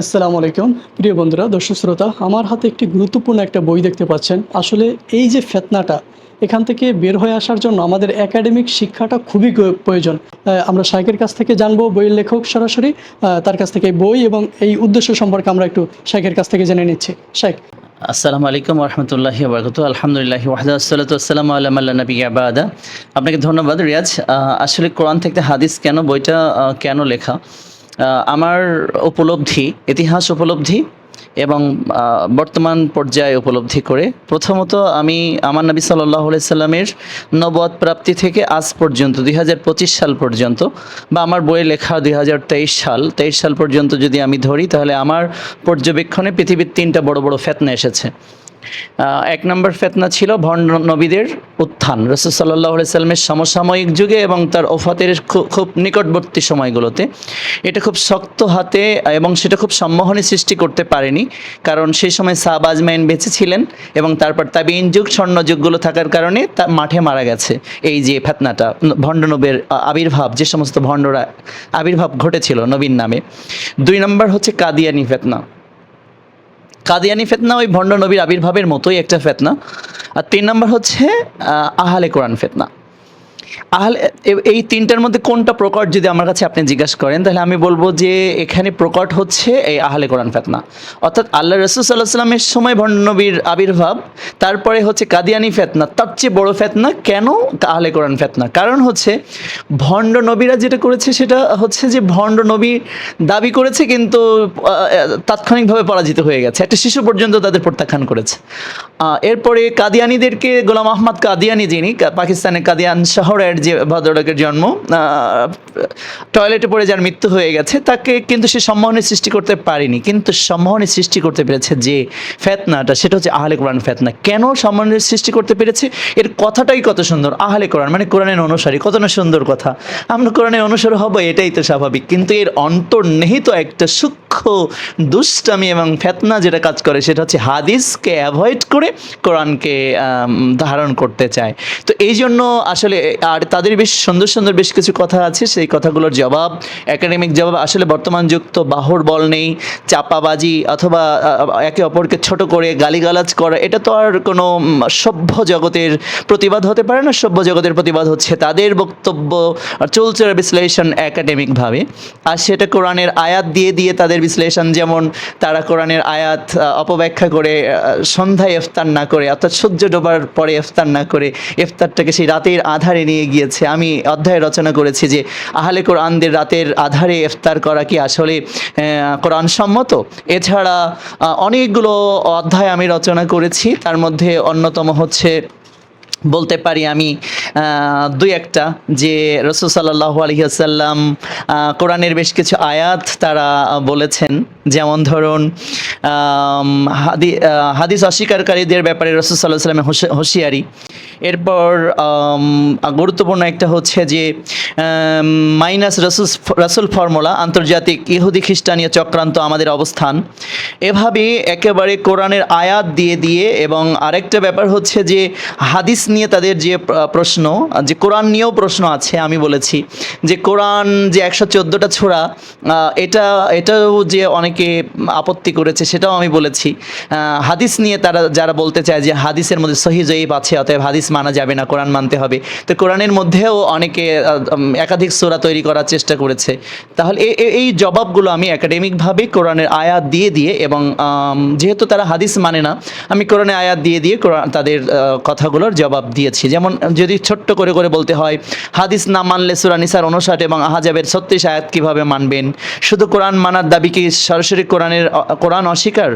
আসসালামু আলাইকুম। প্রিয় বন্ধুরা, দর্শক শ্রোতা, আমার হাতে একটি গুরুত্বপূর্ণ একটা বই দেখতে পাচ্ছেন। আসলে এই যে ফেতনাটা, এখান থেকে বের হয়ে আসার জন্য আমাদের একাডেমিক শিক্ষাটা খুবই প্রয়োজন। আমরা শাইকের কাছ থেকে জানব, বইয়ের লেখক সরাসরি তার কাছ থেকে বই এবং এই উদ্দেশ্য সম্পর্কে আমরা একটু শাইকের কাছ থেকে জেনে নিচ্ছি। শাইক। আসসালামু আলাইকুম রহমতুল্লাহি বরকত আলহামদুলিল্লাহ ওয়াহদা আসসালাতু আল্লাহ নবী আবাদা আপনাকে ধন্যবাদ, রিয়াজ। আসলে কোরআন থেকে হাদিস কেন, বইটা কেন লেখা? আমার উপলব্ধি, ইতিহাস উপলব্ধি এবং বর্তমান পর্যায়ে উপলব্ধি করে প্রথমত আমি আমার নবী সাল্লাহ সাল্লামের নবদ প্রাপ্তি থেকে আজ পর্যন্ত, দুই হাজার পঁচিশ সাল পর্যন্ত বা আমার বইয়ে লেখা দুই হাজার তেইশ সাল তেইশ সাল পর্যন্ত যদি আমি ধরি তাহলে আমার পর্যবেক্ষণে পৃথিবীর তিনটা বড় বড় ফেতনা এসেছে। এক নম্বর ফেতনা ছিল ভণ্ড নবীদের উত্থান। রসুল সাল্লাহ সাল্লামের সমসাময়িক যুগে এবং তার ওফাতের খুব নিকটবর্তী সময়গুলোতে। এটা খুব শক্ত হাতে এবং সেটা খুব সম্মোহনী সৃষ্টি করতে পারেনি, কারণ সেই সময় সাহাব আজমাইন বেঁচে ছিলেন এবং তারপর তাবিন যুগ, স্বর্ণ যুগগুলো থাকার কারণে তা মাঠে মারা গেছে। এই যে ফেতনাটা, ভণ্ড নবের আবির্ভাব, যে সমস্ত ভণ্ডরা আবির্ভাব ঘটেছিল নবীন নামে। দুই নম্বর হচ্ছে কাদিয়ানি ফেতনা। কাদিয়ানি ফেতনা ওই ভণ্ড নবীর আবির্ভাবের মতোই একটা ফেতনা। আর তিন নম্বর হচ্ছে আহালে কোরআন ফেতনা। আহলে এই তিনটার মধ্যে কোনটা প্রকট যদি আমার কাছে আপনি জিজ্ঞাসা করেন, তাহলে আমি বলব যে এখানে প্রকট হচ্ছে এই আহলে কোরআন ফেতনা। অর্থাৎ আল্লাহ রসুল সাল্লাহ সাল্লামের সময় ভণ্ড নবীর আবির্ভাব, তারপরে হচ্ছে কাদিয়ানি ফেতনা, তার চেয়ে বড় ফেতনা কেন আহলে কোরআন ফেতনা? কারণ হচ্ছে ভণ্ড নবীরা যেটা করেছে সেটা হচ্ছে যে ভণ্ড নবী দাবি করেছে কিন্তু তাৎক্ষণিকভাবে পরাজিত হয়ে গেছে। একটা শিশু পর্যন্ত তাদের প্রত্যাখ্যান করেছে। এরপরে কাদিয়ানিদেরকে গোলাম আহমদ কাদিয়ানি যিনি পাকিস্তানের কাদিয়ান শহরের যে ভদ্রলোকের জন্ম টয়লেটে পড়ে যার মৃত্যু হয়ে গেছে, তাকে কিন্তু সে সম্মোহনের সৃষ্টি করতে পারেনি। কিন্তু সম্মোহনের সৃষ্টি করতে পেরেছে যে ফেতনাটা, সেটা হচ্ছে আহলে কোরআন ফেতনা। কেন সম্মোহনের সৃষ্টি করতে পেরেছে? এর কথাটাই কত সুন্দর। আহলে কোরআন মানে কোরআনের অনুসারী, কত না সুন্দর কথা। আমরা কোরআনের অনুসারী হব, এটাই তো স্বাভাবিক। কিন্তু এর অন্তর্নিহিত একটা সূক্ষ্ম দুষ্টামি এবং ফেতনা যেটা কাজ করে, সেটা হচ্ছে হাদিসকে অ্যাভয়েড করে কোরআনকে ধারণ করতে চায়। তো এই জন্য আসলে আর তাদের বেশ সুন্দর সুন্দর বেশ কিছু কথা আছে। সেই কথাগুলোর জবাব একাডেমিক জবাব, আসলে বর্তমান যুগ তো বাহর বল নেই, চাপাবাজি অথবা একে অপরকে ছোট করে গালিগালাজ করা, এটা তো আর কোনো সভ্য জগতের প্রতিবাদ হতে পারে না, সভ্য জগতের প্রতিবাদ হচ্ছে তাদের বক্তব্য চলছে বিশ্লেষণ একাডেমিকভাবে আর সেটা কোরআনের আয়াত দিয়ে দিয়ে তাদের বিশ্লেষণ, যেমন তারা কোরআনের আয়াত অপব্যাখ্যা করে সন্ধ্যায় ইফতার না করে, অর্থাৎ সূর্য ডোবার পরে ইফতার না করে, ইফতারটাকে সেই রাতের আধারে নিয়ে গিয়েছে। আমি অধ্যায় রচনা করেছি যে, আহলে কোরআনদের রাতের আধারে ইফতার করা কি আসলে কোরআন সম্মত এছাড়া অনেকগুলো অধ্যায় আমি রচনা করেছি। তার মধ্যে অন্যতম হচ্ছে, বলতে পারি আমি দুই একটা, যে রসুল সাল্লাহ আলহিহাসাল্লাম কোরআনের বেশ কিছু আয়াত তারা বলেছেন। যেমন ধরুন হাদি হাদিস অস্বীকারীদের ব্যাপারে রসুল সাল্লাহ সাল্লামের হুঁশি- হুঁশিয়ারি। এরপর গুরুত্বপূর্ণ একটা হচ্ছে যে মাইনাস রসুল, রাসুল ফর্মুলা, আন্তর্জাতিক ইহুদি খ্রিস্টানীয় চক্রান্ত আমাদের অবস্থান। এভাবে একেবারে কোরআনের আয়াত দিয়ে দিয়ে এবং আরেকটা ব্যাপার হচ্ছে যে, হাদিস নিয়ে তাদের যে প্র- প্রশ্ন যে কোরআন নিয়েও প্রশ্ন আছে, আমি বলেছি যে কোরআন যে একশো চোদ্দোটা ছোড়া এটা, এটাও যে অনেকে আপত্তি করেছে, সেটাও আমি বলেছি। হাদিস নিয়ে তারা, যারা বলতে চায় যে হাদিসের মধ্যে সহি জয়ীব আছে, অতএব হাদিস মানা যাবে না, কোরআন মানতে হবে। তো কোরআনের মধ্যেও অনেকে একাধিক সোরা তৈরি করার চেষ্টা করেছে। তাহলে এই জবাবগুলো আমি একাডেমিকভাবে কোরআনের আয়াত দিয়ে দিয়ে এবং যেহেতু তারা হাদিস মানে না, আমি কোরআনের আয়াত দিয়ে দিয়ে কোরআন, তাদের কথাগুলোর জবাব দিয়েছি। যেমন যদি ছোট্ট করে করে বলতে হয়, হাদিস না মানলে সুরা নিসার উনষাট এবং আহাজাবের ছত্রিশ আয়াত কীভাবে মানবেন? শুধু কোরআন মানার দাবি কি সরাসরি কোরআনের, কোরআন অস্বীকার?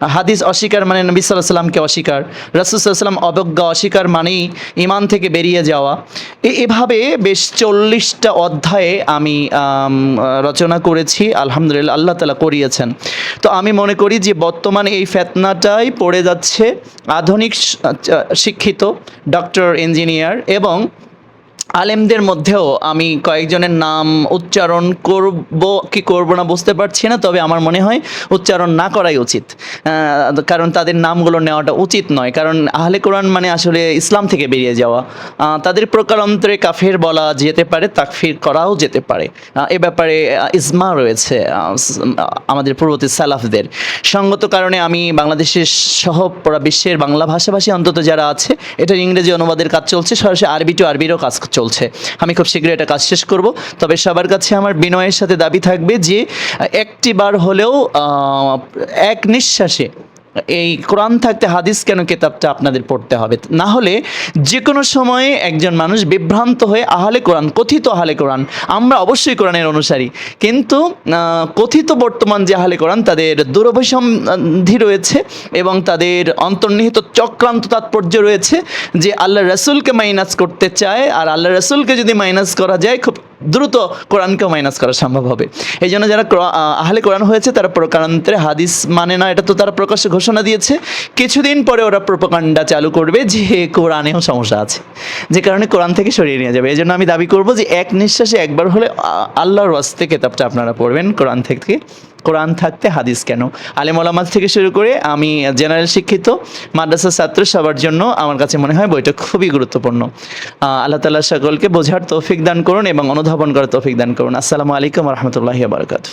হাদিস অস্বীকার মানে নবী সাল্লাহ সাল্লামকে অস্বীকার। রসুল সাল্লাম অবজ্ঞা অস্বীকার মানেই ইমান থেকে বেরিয়ে যাওয়া। এভাবে বেশ চল্লিশটা অধ্যায়ে আমি রচনা করেছি, আলহামদুলিল্লাহ আল্লাহ তালা করিয়েছেন। তো আমি মনে করি যে বর্তমানে এই ফেতনাটাই পড়ে যাচ্ছে আধুনিক শিক্ষিত ডক্টর ইঞ্জিনিয়ার এবং আলেমদের মধ্যেও আমি কয়েকজনের নাম উচ্চারণ করব কি করব না বুঝতে পারছি না, তবে আমার মনে হয় উচ্চারণ না করাই উচিত। কারণ তাদের নামগুলো নেওয়াটা উচিত নয়, কারণ আহলে কোরআন মানে আসলে ইসলাম থেকে বেরিয়ে যাওয়া। তাদের প্রকারান্তরে কাফের বলা যেতে পারে, তাকফির করাও যেতে পারে। এ ব্যাপারে ইজমা রয়েছে আমাদের পূর্ববর্তী সালাফদের। সঙ্গত কারণে আমি বাংলাদেশের সহ পুরা বিশ্বের বাংলা ভাষাভাষী অন্তত যারা আছে এটার ইংরেজি অনুবাদের কাজ চলছে, সরাসরি আরবি টু আরবিরও কাজ চলছে। আমি খুব শীঘ্রই এটা কাজ শেষ করব, তবে সবার কাছে আমার বিনয়ের সাথে দাবি থাকবে যে একটি বার হলেও এক নিঃশ্বাসে এই কোরআন থাকতে হাদিস কেন কেতাবটা আপনাদের পড়তে হবে? না হলে যে কোনো সময়ে একজন মানুষ বিভ্রান্ত হয়ে আহলে কোরআন, কথিত আহলে কোরআন, আমরা অবশ্যই কোরআনের অনুসারী। কিন্তু কথিত বর্তমান যে আহলে কোরআন, তাদের দুরভিসন্ধি রয়েছে এবং তাদের অন্তর্নিহিত চক্রান্ত তাৎপর্য রয়েছে যে আল্লাহ রসুলকে মাইনাস করতে চায়, আর আল্লাহ রসুলকে যদি মাইনাস করা যায়, খুব দ্রুত কোরআনকেও মাইনাস করা সম্ভব হবে। এই জন্য যারা আহলে কোরআন হয়েছে, তারা প্রকারান্তরে হাদিস মানে না, এটা তো তারা প্রকাশ্যে ঘোষণা দিয়েছে। কিছুদিন পরে ওরা প্রোপাকাণ্ডা চালু করবে যে কোরআনেও সমস্যা আছে। যে কারণে কোরআন থেকে সরিয়ে নিয়ে যাবে। এই জন্য আমি দাবি করব যে এক নিঃশ্বাসে একবার হলে আল্লাহর ওয়াস্তে কেতাবটা আপনারা পড়বেন কোরআন থেকে। কোরআন থাকতে হাদিস কেন? আলেম ওলামাজ থেকে শুরু করে আমি জেনারেল শিক্ষিত মাদ্রাসা ছাত্র সবার জন্য আমার কাছে মনে হয় বইটা খুবই গুরুত্বপূর্ণ। আল্লাহ তাল্লাহ সকলকে বোঝার তৌফিক দান করুন এবং অনুধাবন করার তৌফিক দান করুন। আসসালামু আলাইকুম রহমতুল্লাহি বারকাত